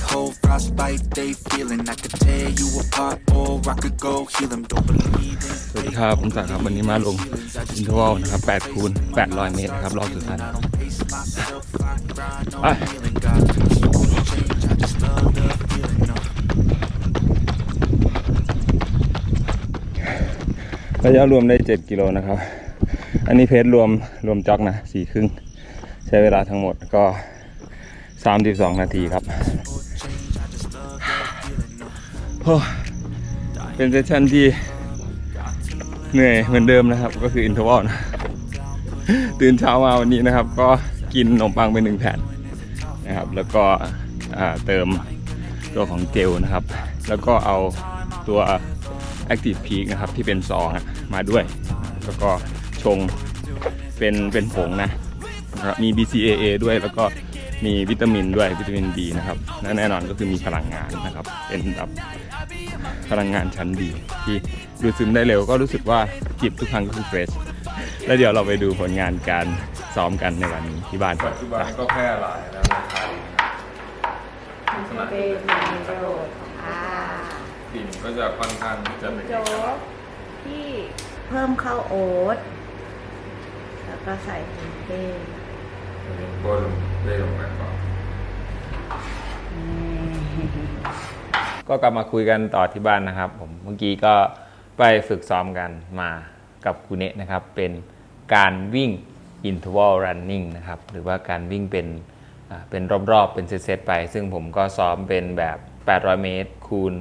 Behold, frostbite they feeling. I could tear you apart, or I could go heal them. Don't believe in สวัสดีครับผมศักดิ์ครับวันนี้มาลงอินทวลนะครับ8คูณ800 เมตรนะครับรอบสุดท้าย I don't pace myself, I grind on Ah. healing. Got no change, I just love the feeling. No. ระยะรวมได้ 7 กิโลนะครับ อันนี้เพจรวมรวมจ็อกนะสี่ครึ่ง ใช้เวลาทั้งหมดก็ 32 นาทีครับ โอ้เป็นเซสชั่นที่เหนื่อยเหมือนเดิมนะครับ ก็คืออินทวอลนะตื่นเช้ามาวันนี้นะครับ ก็กินขนมปังไปหนึ่งแผ่นนะครับ แล้วก็เติมตัวของเจลนะครับ แล้วก็เอาตัว Active Peak นะครับ ที่เป็นซองมาด้วย แล้วก็ชงเป็นเป็นผงนะ มี BCAA ด้วยแล้วก็ มีวิตามินด้วยวิตามิน B นะครับและแน่นอนก็คือมีพลังงานนะครับ เป็นแบบพลังงานชั้นดี ที่ดูดซึมได้เร็วก็รู้สึกว่าจิบทุกครั้งก็คือเฟรชแล้วเดี๋ยวเราไปดูผลงานการซ้อมกันในวันนี้ที่บ้านก่อนปัจจุบันก็แพร่หลายแล้วในไทยจะเป็นโจทย์อ่ากลิ่นก็จะค่อนข้างจะเป็นโจ๊กที่เพิ่มข้าวโอ๊ตแล้วก็ใส่ถุงเทศก้น ได้ลงไปก่อนก็กลับมาคุยกันต่อที่บ้านนะครับ ผมเมื่อกี้ก็ไปฝึกซ้อมกันมากับครูเนะนะครับ เป็นการวิ่ง interval running นะครับ หรือว่าการวิ่งเป็นอ่าเป็นรอบๆ เป็นเซตๆไป ซึ่งผมก็ซ้อมเป็นแบบ 800 เมตร คูณ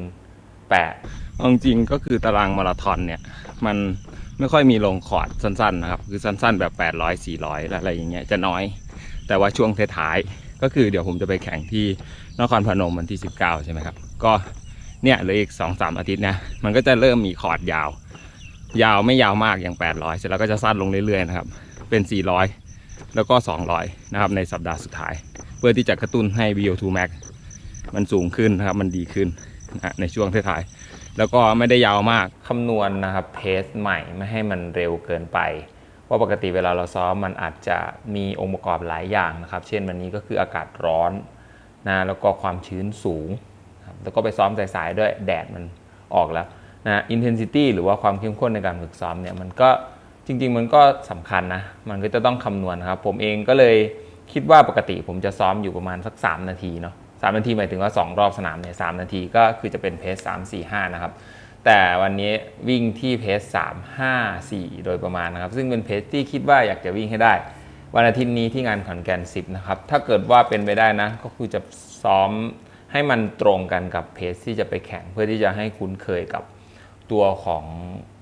8เอาจริงๆก็คือตารางมาราธอนเนี่ย มันไม่ค่อยมีลงคอร์ดสั้นๆนะครับ คือสั้นๆแบบ 800 400 อะไรอย่างเงี้ยจะน้อย แต่ว่าช่วงท้ายๆก็คือเดี๋ยวผมจะไปแข่งที่นครพนมวันที่ 19 ใช่ไหมครับ ก็เนี่ยเหลืออีก 2-3 อาทิตย์นะ มันก็จะเริ่มมีคอร์ดยาว ยาวไม่ยาวมากอย่าง 800 เสร็จแล้วก็จะสั้นลงเรื่อยๆนะครับ เป็น 400 แล้วก็ 200 นะครับในสัปดาห์สุดท้าย เพื่อที่จะกระตุ้นให้ VO2 max มันสูงขึ้นนะครับ มันดีขึ้นนะในช่วงท้ายๆแล้วก็ไม่ได้ยาวมากคำนวณนะครับเพสใหม่ไม่ให้มันเร็วเกินไป ว่าปกติเวลาเราซ้อมมันอาจจะมีองค์ประกอบหลายอย่างนะครับ เช่นวันนี้ก็คืออากาศร้อนนะแล้วก็ความชื้นสูงนะแล้วก็ไปซ้อมสายๆด้วยแดดมันออกแล้วนะอินเทนซิตี้หรือว่าความเข้มข้นในการฝึกซ้อมเนี่ยมันก็จริง ๆ มันก็สำคัญนะมันก็จะต้องคำนวณครับ ผมเองก็เลยคิดว่าปกติผมจะซ้อมอยู่ประมาณสัก 3 นาทีเนาะสามนาทีหมายถึงว่า 2 รอบสนามเนี่ยสนาทีก็คือจะเป็นเพส3 4 5นะครับ แต่วันนี้วิ่งที่เพส3 5 4 โดยประมาณนะครับ ซึ่งเป็นเพสที่คิดว่าอยากจะวิ่งให้ได้ วันอาทิตย์นี้ที่งานขอนแก่น10 นะครับ ถ้าเกิดว่าเป็นไปได้นะ ก็คือจะซ้อมให้มันตรงกันกับเพสที่จะไปแข่งเพื่อที่จะให้คุ้นเคยกับตัวของ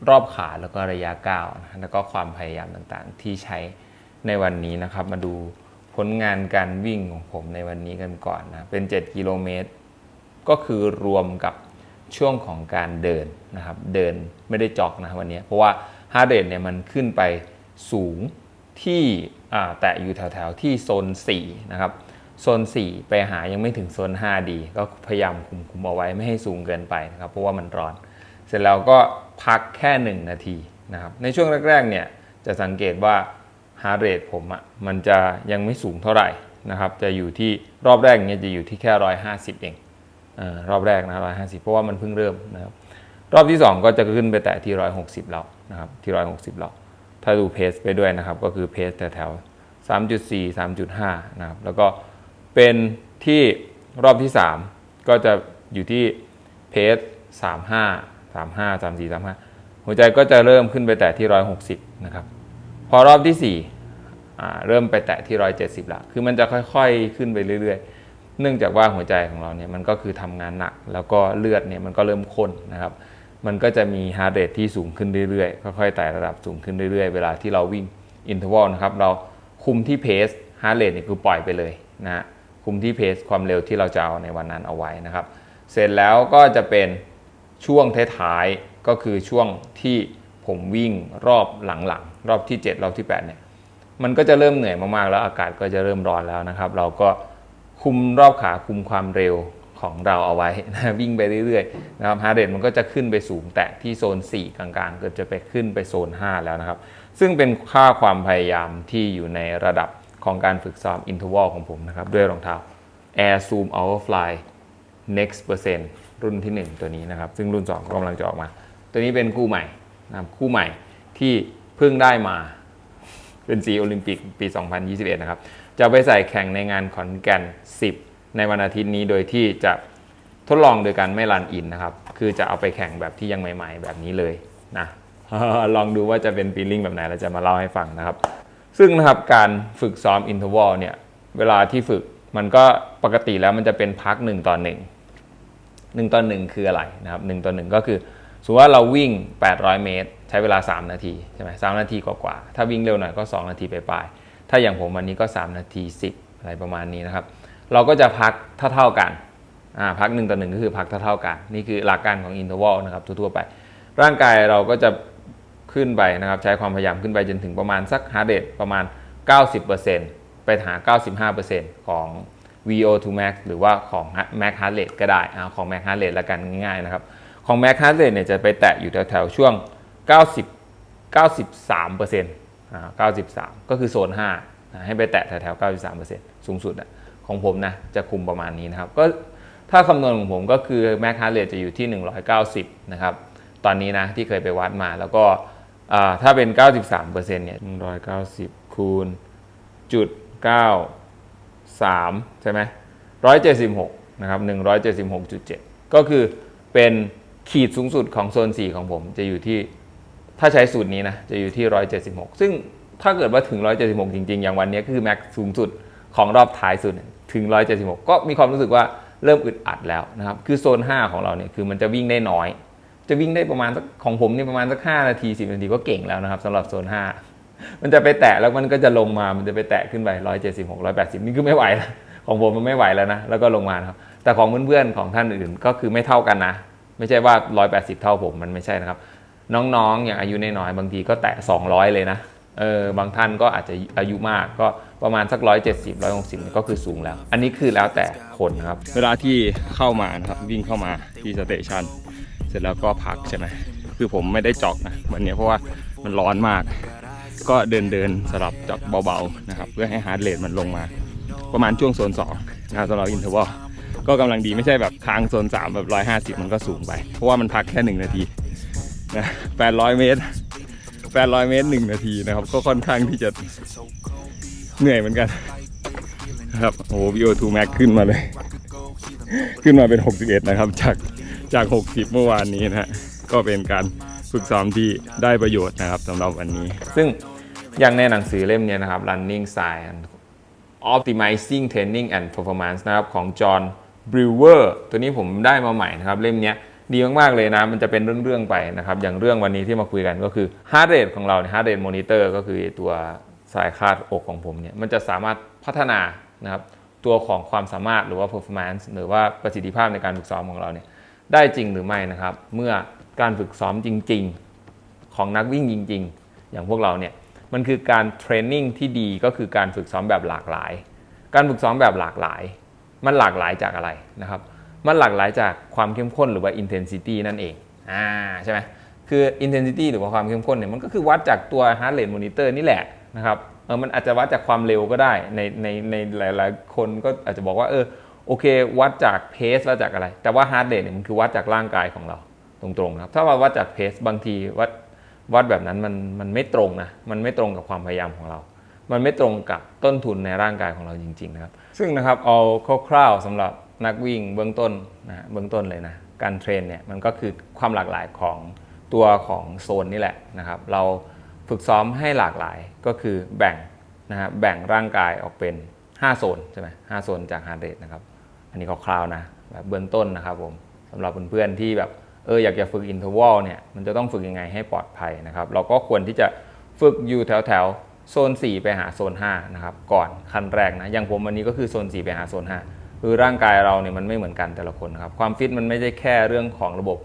รอบขาแล้วก็ระยะก้าวนะแล้วก็ความพยายามต่างๆ ที่ใช้ในวันนี้นะครับ มาดูผลงานการวิ่งของผมในวันนี้กันก่อนนะ เป็น 7 กิโลเมตร ก็คือรวมกับ ช่วงของการเดินนะครับเดินไม่ได้จ็อกนะวันนี้ เพราะว่าฮาร์ดเรทเนี่ยมันขึ้นไปสูงที่แตะอยู่แถวๆ ที่โซน4นะครับโซน 4 ไปหายังไม่ถึงโซน 5 ดี ก็พยายามคุมคุมเอาไว้ไม่ให้สูงเกินไปนะครับเพราะว่ามันร้อน เสร็จแล้วก็พักแค่ 1 นาทีนะครับในช่วงแรกๆเนี่ยจะสังเกตว่าฮาร์เรทผมอะ่ะมันจะยังไม่สูงเท่าไหร่นะครับจะอยู่ที่รอบแรกเนี่ยจะอยู่ที่แค่ 150 เอง รอบแรกนะร้อยห้าสิบเพราะว่ามันเพิ่งเริ่มนะครับรอบที่ 2 ก็จะขึ้นไปแตะที่ร้อยหกสิบแล้วนะครับที่ร้อยหกสิบแล้วถ้าดูเพสไปด้วยนะครับ ก็คือเพสแถวสามจุดสี่สามจุดห้านะครับแล้วก็เป็นที่รอบที่ 3 ก็จะอยู่ที่เพสสามห้าสามห้าสามสี่สามห้าหัวใจก็จะเริ่มขึ้นไปแตะที่ร้อยหกสิบนะครับพอรอบที่4อ่าเริ่มไปแตะที่170ละคือมันจะค่อยๆขึ้นไปเรื่อยๆ เนื่องจากว่าหัวใจของเราเนี่ยมันก็คือทำงานหนัก แล้วก็เลือดเนี่ยมันก็เริ่มข้นนะครับ มันก็จะมีฮาร์ดเรทที่สูงขึ้นเรื่อยๆ ค่อยๆไต่ระดับสูงขึ้นเรื่อยๆ เวลาที่เราวิ่งอินเทอร์วลนะครับ เราคุมที่เพสฮาร์ดเรทเนี่ยคือปล่อยไปเลยนะฮะคุมที่เพสความเร็วที่เราจะเอาในวันนั้นเอาไว้นะครับ เสร็จแล้วก็จะเป็นช่วงท้ายๆก็คือช่วงที่ผมวิ่งรอบหลังๆรอบที่ 7 รอบที่8เนี่ยมันก็จะเริ่มเหนื่อยมากๆแล้วอากาศก็จะเริ่มร้อนแล้วนะครับ เราก็ คุมรอบขาคุมความเร็วของเราเอาไว้นะวิ่งไปเรื่อยๆนะครับฮาร์ดเรทมันก็จะขึ้นไปสูงแตะที่โซน 4 กลางๆ เกิดจะไปขึ้นไปโซน 5 แล้วนะครับ ซึ่งเป็นค่าความพยายามที่อยู่ในระดับของการฝึกซ้อมอินทว a l ของผมนะครับ ด้วยรองเท้า Air Zoom Hourfly Next Percent รุ่นที่ 1 ตัวนี้นะครับ ซึ่งรุ่น 2กำลังจะออกมา ตัวนี้เป็นคู่ใหม่นะครับคู่ใหม่ที่เพิ่งได้มาเป็นสีโอลิมปิกปี 2021 นะครับ จะไปใส่แข่งในงานขอนแก่น 10 ในวันอาทิตย์นี้โดยที่จะทดลองโดยการไม่รันอินนะครับ คือจะเอาไปแข่งแบบที่ยังใหม่ ๆ แบบนี้เลยนะลองดูว่าจะเป็นฟีลลิ่งแบบไหนเราจะมาเล่าให้ฟังนะครับ ซึ่งนะครับการฝึกซ้อมอินเทอลเนี่ยเวลาที่ฝึกมันก็ปกติแล้วมันจะเป็นพัก1ต่อ1 1ต่อ1คืออะไรนะครับ1ต่อ1ก็คือสมมติว่าเราวิ่ง 800 เมตร ใช้เวลา 3 นาทีใช่ไหมสามนาทีกว่าๆถ้าวิ่งเร็วหน่อยก็ 2 นาทีไปปลายๆ ถ้าอย่างผมวันนี้ก็ 3 นาที 10 อะไรประมาณนี้นะครับ เราก็จะพักเท่าๆกันอ่าพัก1ต่อ1ก็คือพักเท่าๆกัน นี่คือหลักการของอินเทอร์วลนะครับทั่วๆไป ร่างกายเราก็จะขึ้นไปนะครับใช้ความพยายามขึ้นไปจนถึงประมาณสักฮาร์เรทประมาณ 90%ไปหา 95%ของ VO2 max หรือว่าของ max heart rate ก็ได้เอาของ max heart rate ละกันง่ายๆนะครับ ของ max heart rate เนี่ยจะไปแตะอยู่แถวๆช่วง 90 93%อ่า 93 ก็คือโซน5นะให้ไปแตะแถวๆ93%สูงสุดอะของผมนะจะคุมประมาณนี้นะครับก็ถ้าคำนวณของผมก็คือ max heart rate จะอยู่ที่ 190 นะครับ ตอนนี้นะที่เคยไปวัดมาแล้วก็ถ้าเป็น 93%เนี่ย190 คูณจุด9 3 ใช่ไหม176 นะครับ 176.7 ก็คือเป็นขีดสูงสุดของโซน 4 ของผมจะอยู่ที่ ถ้าใช้สูตรนี้นะจะอยู่ที่ 176 ซึ่งถ้าเกิดว่าถึง 176 จริง ๆ อย่างวันนี้คือแม็กสูงสุดของรอบท้ายสุดถึง 176 ก็มีความรู้สึกว่าเริ่มอึดอัดแล้วนะครับ คือโซน 5 ของเราเนี่ยคือมันจะวิ่งได้น้อย จะวิ่งได้ประมาณสักของผมนี่ประมาณสัก 5 นาที 10 นาทีก็เก่งแล้วนะครับสำหรับโซน 5 มันจะไปแตะแล้วมันก็จะลงมา มันจะไปแตะขึ้นไป 176 180 นี่คือไม่ไหวแล้วของผมมันไม่ไหวแล้วนะ แล้วก็ลงมาครับ แต่ของเพื่อนๆของท่านอื่นก็คือไม่เท่ากันนะ ไม่ใช่ว่า 180 เท่าผมมันไม่ใช่นะครับ น้องๆ อย่างอายุน้อยๆบางทีก็แตะ 200 เลยนะเออบางท่านก็อาจจะอายุมากก็ประมาณสัก 170 160 ก็คือสูงแล้ว อันนี้คือแล้วแต่คนนะครับ เวลาที่เข้ามานะครับวิ่งเข้ามาที่สเตชันเสร็จแล้วก็พักใช่ไหมคือผมไม่ได้จอกนะวันนี้เพราะว่ามันร้อนมาก ก็เดินเดินสลับจอกเบาๆนะครับเพื่อให้ฮาร์ดเรทมันลงมา ประมาณช่วงโซน2นะสำหรับอินเทอร์วอลก็กำลังดีไม่ใช่แบบค้างโซน3แบบ150 มันก็สูงไป เพราะว่ามันพักแค่ 1 นาที นะ800 เมตร 800 เมตร 1 นาทีนะครับ ก็ค่อนข้างที่จะเหนื่อยเหมือนกันนะครับโอ้โห VO2 max ขึ้นมาเลย ขึ้นมาเป็น 61 นะครับ จากจาก 60 เมื่อวานนี้นะฮะก็เป็นการฝึกซ้อมที่ได้ประโยชน์นะครับสำหรับวันนี้ ซึ่งอย่างในหนังสือเล่มนี้นะครับ Running Science Optimizing Training and Performance นะครับของ John Brewer ตัวนี้ผมได้มาใหม่นะครับ เล่มนี้ ดีมากๆเลยนะ มันจะเป็นเรื่อง ๆ ไปนะครับ อย่างเรื่องวันนี้ที่มาคุยกันก็คือ Heart Rate ของเราเนี่ย Heart Rate Monitor ก็คือตัวสายคาดอกของผมเนี่ย มันจะสามารถพัฒนานะครับตัวของความสามารถหรือว่า performance หรือว่าประสิทธิภาพในการฝึกซ้อมของเราเนี่ยได้จริงหรือไม่นะครับ เมื่อการฝึกซ้อมจริง ๆ ของนักวิ่งจริง ๆ อย่างพวกเราเนี่ยมันคือการเทรนนิ่งที่ดีก็คือการฝึกซ้อมแบบหลากหลาย การฝึกซ้อมแบบหลากหลาย มันหลากหลายจากอะไรนะครับ มันหลากหลายจากความเข้มข้นหรือว่า intensity นั่นเองอ่าใช่ไหมคือ intensity หรือว่าความเข้มข้นเนี่ยมันก็คือวัดจากตัว heart rate monitor นี่แหละนะครับเออมันอาจจะวัดจากความเร็วก็ได้ในในในหลาย ๆ คนก็อาจจะบอกว่าเออโอเค วัดจากเพสวัดจากอะไร แต่ว่า heart rate เนี่ยมันคือวัดจากร่างกายของเราตรงๆนะครับถ้าว่าวัดจากเพสบางทีวัดวัดแบบนั้นมันมันไม่ตรงนะมันไม่ตรงกับความพยายามของเรา มันไม่ตรงกับต้นทุนในร่างกายของเราจริง ๆ นะครับ ซึ่งนะครับเอาคร่าวๆสำหรับ นักวิ่งเบื้องต้นนะเบื้องต้นเลยนะการเทรนเนี่ยมันก็คือความหลากหลายของตัวของโซนนี่แหละนะครับเราฝึกซ้อมให้หลากหลายก็คือแบ่งนะฮะแบ่งร่างกายออกเป็น 5 โซนใช่ไหมห้าโซนจากฮาร์ดเรทนะครับอันนี้คร่าวๆนะแบบเบื้องต้นนะครับผมสำหรับเพื่อนๆที่แบบเอออยากจะฝึกอินเทอร์วลเนี่ยมันจะต้องฝึกยังไงให้ปลอดภัยนะครับเราก็ควรที่จะฝึกอยู่แถวแถวๆโซน 4 ไปหาโซน5นะครับก่อนขั้นแรกนะอย่างผมวันนี้ก็คือโซน 4 ไปหาโซน 5 คือร่างกายเราเนี่ยมันไม่เหมือนกันแต่ละคนครับความฟิตมันไม่ใช่แค่เรื่องของระบบ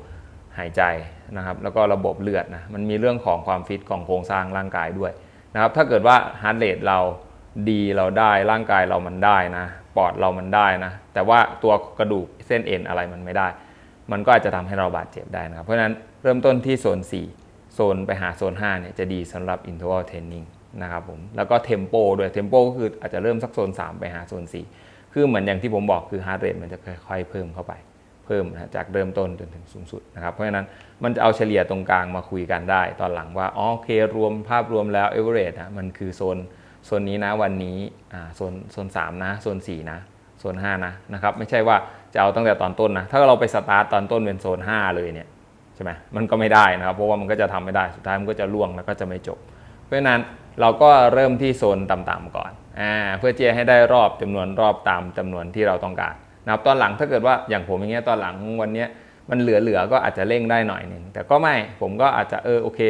หายใจนะครับแล้วก็ระบบเลือดนะมันมีเรื่องของความฟิตของโครงสร้างร่างกายด้วยนะครับถ้าเกิดว่าฮาร์ดเรทเราดีเราได้ร่างกายเรามันได้นะปอดเรามันได้นะแต่ว่าตัวกระดูกเส้นเอ็นอะไรมันไม่ได้ มันก็อาจจะทำให้เราบาดเจ็บได้นะครับ เพราะฉะนั้นเริ่มต้นที่โซน 4 โซนไปหาโซน5เนี่ยจะดีสำหรับ interval training นะครับผมแล้วก็ tempo ด้วย tempo ก็คืออาจจะเริ่มสักโซน 3 ไปหาโซน 4 คือเหมือนอย่างที่ผมบอกคือ heart rate มันจะค่อยๆเพิ่มเข้าไป เพิ่มนะจากเริ่มต้นจนถึงสูงสุดนะครับเพราะฉะนั้นมันจะเอาเฉลี่ยตรงกลางมาคุยกันได้ ตอนหลังว่าอ๋อโอเครวมภาพรวมแล้ว average นะมันคือโซนโซนนี้นะวันนี้อ่าโซนโซน3นะโซน4นะโซน5นะนะครับไม่ใช่ว่าจะเอาตั้งแต่ตอนต้นนะถ้าเราไปสตาร์ตตอนต้นเป็นโซน5เลยเนี่ยใช่ไหมมันก็ไม่ได้นะครับเพราะว่ามันก็จะทำไม่ได้สุดท้ายมันก็จะล่วงแล้วก็จะไม่จบ เพราะฉะนั้น เราก็เริ่มที่โซนต่ำๆก่อนอ่าเพื่อที่จะให้ได้รอบจำนวนรอบตามจำนวนที่เราต้องการนะครับตอนหลังถ้าเกิดว่าอย่างผมอย่างเงี้ยตอนหลังวันเนี้ยมันเหลือๆก็อาจจะเร่งได้หน่อยหนึ่งแต่ก็ไม่ผมก็อาจจะเออโอเค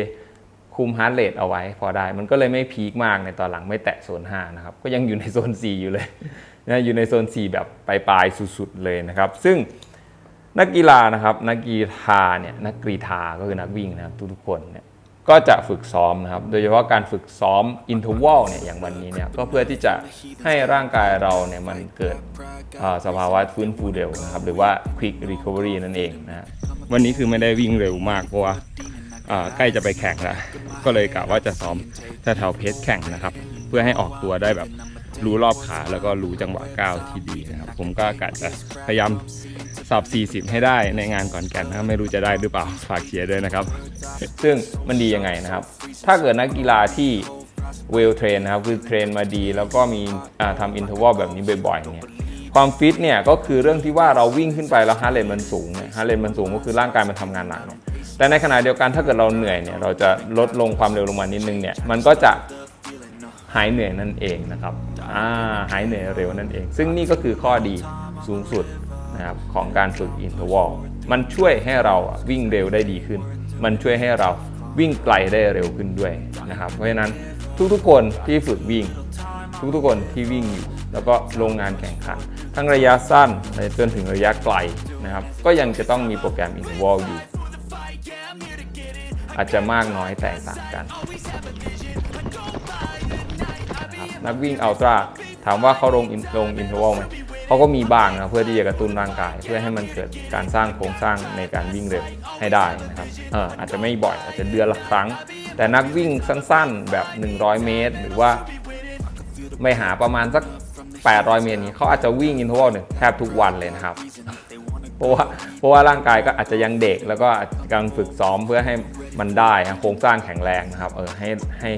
คุมฮาร์ดเรทเอาไว้พอได้ มันก็เลยไม่พีคมากในตอนหลังไม่แตะโซน5นะครับก็ยังอยู่ในโซน 4 อยู่เลยนะอยู่ในโซน 4 แบบปลายๆสุดๆเลยนะครับ ซึ่งนักกีฬานะครับนักกีฬาเนี่ยนักกรีธาก็คือนักวิ่งนะครับทุกๆคนเนี่ย ก็จะฝึกซ้อมนะครับ โดยเฉพาะการฝึกซ้อมอินทวัลเนี่ยอย่างวันนี้เนี่ยก็เพื่อที่จะให้ร่างกายเราเนี่ยมันเกิดสภาวะฟื้นฟูเร็วนะครับ หรือว่า quick recovery นั่นเองนะฮะวันนี้คือไม่ได้วิ่งเร็วมากเพราะว่าใกล้จะไปแข่งแล้วก็เลยกะว่าจะซ้อมแถวเพจแข่งนะครับ เพื่อให้ออกตัวได้แบบรู้รอบขาแล้วก็รู้จังหวะก้าวที่ดีนะครับ ผมก็กะจะพยายามสับ 40 ให้ได้ในงานก่อนแก่นนะไม่รู้จะได้หรือเปล่าฝากเชียร์ด้วยนะครับ ซึ่งมันดียังไงนะครับ ถ้าเกิดนักกีฬาที่เวลเทรนนะครับคือเทรนมาดี แล้วก็มีทำอินเทอร์วลแบบนี้บ่อยๆเนี่ยความฟิตเนี่ยก็คือเรื่องที่ว่าเราวิ่งขึ้นไปแล้วฮาร์เรทมันสูงเนี่ยฮาร์เรทมันสูงก็คือร่างกายมันทำงานหนักเนี่ยแต่ในขณะเดียวกันถ้าเกิดเราเหนื่อยเนี่ยเราจะลดลงความเร็วลงมานิดนึงเนี่ยมันก็จะหายเหนื่อยนั่นเองนะครับอ่าหายเหนื่อยเร็วนั่นเอง ซึ่งนี่ก็คือข้อดีสูงสุดนะครับของการฝึกอินเทอร์วลมันช่วยให้เราวิ่งเร็วได้ดีขึ้น มันช่วยให้เราวิ่งไกลได้เร็วขึ้นด้วยนะครับ เพราะฉะนั้นทุกๆคนที่ฝึกวิ่ง ทุกๆคนที่วิ่งอยู่ แล้วก็ลงงานแข่งขัน ทั้งระยะสั้นจนถึงระยะไกลนะครับ ก็ยังจะต้องมีโปรแกรมอินเทอร์วลอยู่ อาจจะมากน้อยแตกต่างกันนะครับนักวิ่งอัลตร้าถามว่าเขาลงลงอินเทอร์วลไหม เขาก็มีบ้างนะเพื่อที่จะกระตุ้นร่างกาย เพื่อให้มันเกิดการสร้างโครงสร้างในการวิ่งเร็วให้ได้นะครับเอออาจจะไม่บ่อยอาจจะเดือนละครั้ง แต่นักวิ่งสั้นๆแบบ 100 เมตร หรือว่าไม่หาประมาณสัก 800 เมตรนี้เขาอาจจะวิ่งอินเทอร์วลเนี่ยแทบทุกวันเลยนะครับเพราะว่าเพราะว่าร่างกายก็อาจจะยังเด็ก แล้วก็กำลังฝึกซ้อมเพื่อให้มันได้โครงสร้างแข็งแรงนะครับเออให้ให้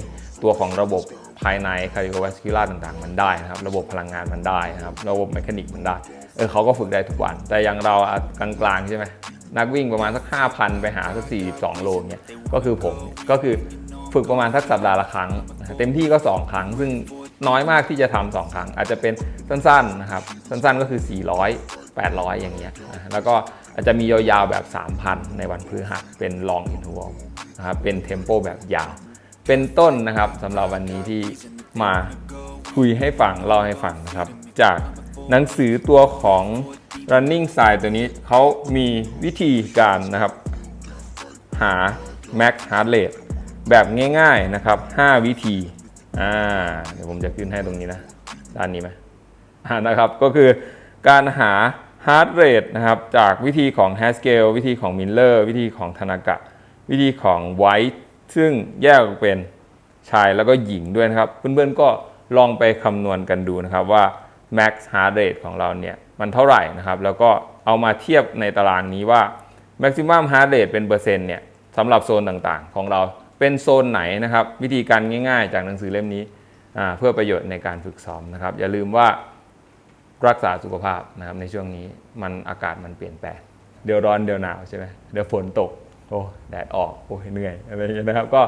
ตัวของระบบ ภายใน cardiovascular ต่างๆ มันได้นะครับ ระบบพลังงานมันได้นะครับ ระบบเมคานิกมันได้ เออเขาก็ฝึกได้ทุกวัน แต่อย่างเรากลางๆใช่ไหมนักวิ่งประมาณสัก 5,000 ไปหาสัก 42 โลเนี่ยก็คือผมก็คือฝึกประมาณสักสัปดาห์ละครั้ง เต็มที่ก็ 2 ครั้ง ซึ่งน้อยมากที่จะทำสองครั้ง อาจจะเป็นสั้นๆนะครับ สั้นๆก็คือ 400 800 อย่างเงี้ย แล้วก็อาจจะมียาวๆแบบ 3,000 ในวันพฤหัสเป็น long interval นะครับ เป็นเทมโปแบบยาว เป็นต้นนะครับสำหรับวันนี้ที่มาคุยให้ฟังเล่าให้ฟังนะครับ จากหนังสือตัวของ running side ตัวนี้เขามีวิธีการนะครับ หา max heart rate แบบง่ายๆนะครับ 5 วิธีอ่าเดี๋ยวผมจะขึ้นให้ตรงนี้นะ ด้านนี้ไหมอ่านะครับก็คือการหา heart rate นะครับ จากวิธีของ Haskell วิธีของ Miller วิธีของธนากะ วิธีของ White ซึ่งแยกออกเป็นชายแล้วก็หญิงด้วยนะครับ เพื่อนๆก็ลองไปคำนวณกันดูนะครับว่า max heart rate ของเราเนี่ยมันเท่าไหร่นะครับ แล้วก็เอามาเทียบในตารางนี้ว่า maximum heart rate เป็นเปอร์เซ็นต์เนี่ยสำหรับโซนต่างๆ ของเราเป็นโซนไหนนะครับ วิธีการง่ายๆ จากหนังสือเล่มนี้เพื่อประโยชน์ในการฝึกซ้อมนะครับ อย่าลืมว่ารักษาสุขภาพนะครับในช่วงนี้มันอากาศมันเปลี่ยนแปลงเดี๋ยวร้อนเดี๋ยวหนาวใช่ไหมเดี๋ยวฝนตก โอ้แดดออกโอ้ยเหนื่อยอะไรอย่างเงี้ยนะครับก็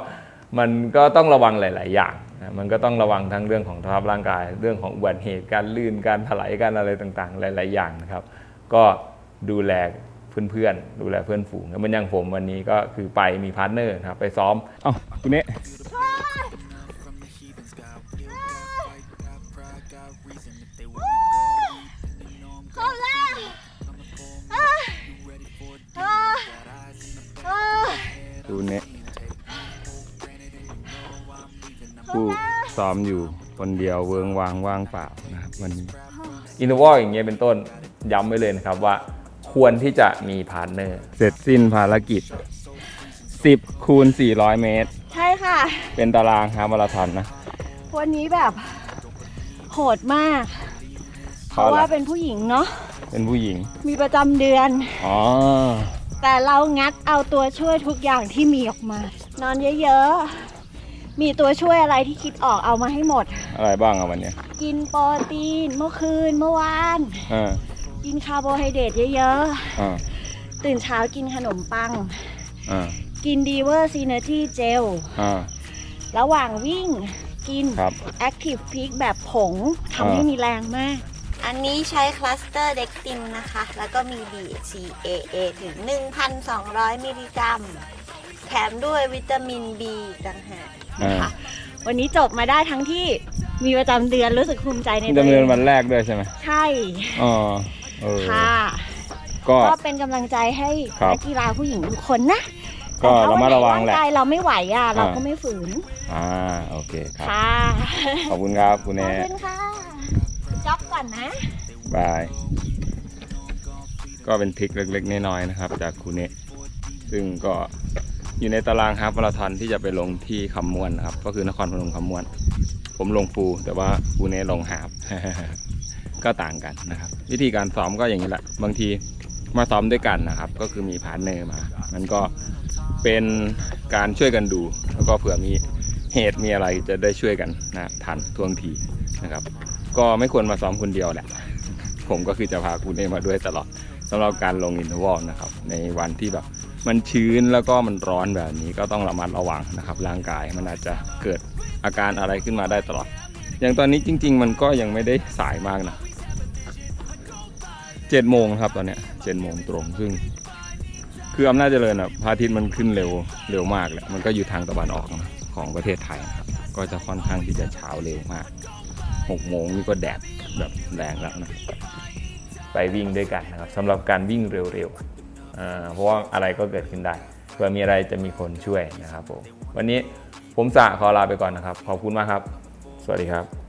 มันก็ต้องระวังหลาย ๆ อย่างนะมันก็ต้องระวังทั้งเรื่องของสภาพร่างกาย เรื่องของอุบัติเหตุการลื่นการถลายการอะไรต่างๆ หลาย ๆ อย่างนะครับ ก็ดูแลเพื่อนๆดูแลเพื่อนฝูงแล้วมันอยังผมวันนี้ก็คือไปมีพาร์ทเนอร์นะครับไปซ้อมเอ้าคุณเนะ ดูเนะผู้ซ้อมอยู่คนเดียวเวิงวางว่างเปล่านะครับวันนี้อินเทอร์วอลอย่างเงี้ยเป็นต้นย้ำไว้เลยนะครับว่าควรที่จะมีพาร์ทเนอร์ เสร็จสิ้นภารกิจ 10คูณ400 เมตร ใช่ค่ะ เป็นตารางฮาล์ฟมาราธอนนะ วันนี้แบบโหดมาก เพเพราะราะอะไร ว่าเป็นผู้หญิงเนาะเป็นผู้หญิง มีประจำเดือน อ๋อ แต่เรางัดเอาตัวช่วยทุกอย่างที่มีออกมา นอนเยอะๆ มีตัวช่วยอะไรที่คิดออกเอามาให้หมด อะไรบ้างอะวันเนี้ยกินโปรตีนเมื่อคืนเมื่อวาน อ่ากินคาร์โบไฮเดรตเยอะอ่าๆ ตื่นเช้ากินขนมปัง อ่ากินดีเวอร์ซีเนอร์จีเจล อ่า ระหว่างวิ่งกินครับ Active Peak แบบผงอ่าทำให้มีแรงมาก อันนี้ใช้คลัสเตอร์เด็กตินนะคะ แล้วก็มี DCAA ถึง 1,200 มิลลิกรัม แถมด้วยวิตามิน B ต่างหากนะคะวันนี้จบมาได้ทั้งที่มีประจำเดือนรู้สึกภูมิใจในนี่ตัวดำเอเนินงวันแรกด้วยใช่ไหมใช่ อ๋อเออค่ะ ก็ ก็เป็นกำลังใจให้ครับนักกีฬาผู้หญิงทุกคนนะก็แต่ถ้ระมัดระวังนแหไหนละร่างกายเราไม่ไหวอะ เราอ่าก็ไม่ฝืนอ่า โอเคครับ ค่ะขอบคุณครับคุณขแนอบคุณค่ะจ็อบ ก่อนนะบาย ก็เป็นทริคเล็กๆน้อยๆนะครับ จากคุณเนะซึ่งก็อยู่ในตารางฮาล์ฟมาราธอนที่จะไปลงที่คำม่วนนะครับ ก็คือนครพนมคำม่วน ผมลงฟูแต่ว่าคุณเนลงฮาล์ฟก็ต่างกันนะครับ วิธีการซ้อมก็อย่างนี้แหละ บางทีมาซ้อมด้วยกันนะครับ ก็คือมีพาร์ทเนอร์มา มันก็เป็นการช่วยกันดู แล้วก็เผื่อมีเหตุมีอะไรจะได้ช่วยกันนะทันท่วงทีนะครับ ก็ไม่ควรมาซ้อมคนเดียวแหละ ผมก็คือจะพาคุณเอมาด้วยตลอดสำหรับการลงอินทวอลนะครับ ในวันที่แบบมันชื้นแล้วก็มันร้อนแบบนี้ก็ต้องระมัดระวังนะครับ ร่างกายมันอาจจะเกิดอาการอะไรขึ้นมาได้ตลอด อย่างตอนนี้จริง ๆ มันก็ยังไม่ได้สายมากนะเจ็ดโมงครับตอนเนี้ยเจ็ดโมงตรงซึ่ง คืออำนาจเจริญอะพระอาทิตย์มันขึ้นเร็วเร็วมากเลยมันก็อยู่ทางตะวันออกนะของประเทศไทยนะครับ ก็จะค่อนข้างที่จะเช้าเร็วมาก หกโมงนี่ก็แดดแบบแรงแล้วนะไปวิ่งด้วยกันนะครับสำหรับการวิ่งเร็วๆเพราะว่าอะไรก็เกิดขึ้นได้เผื่อมีอะไรจะมีคนช่วยนะครับผมวันนี้ผมสะขอลาไปก่อนนะครับ ขอบคุณมากครับ สวัสดีครับ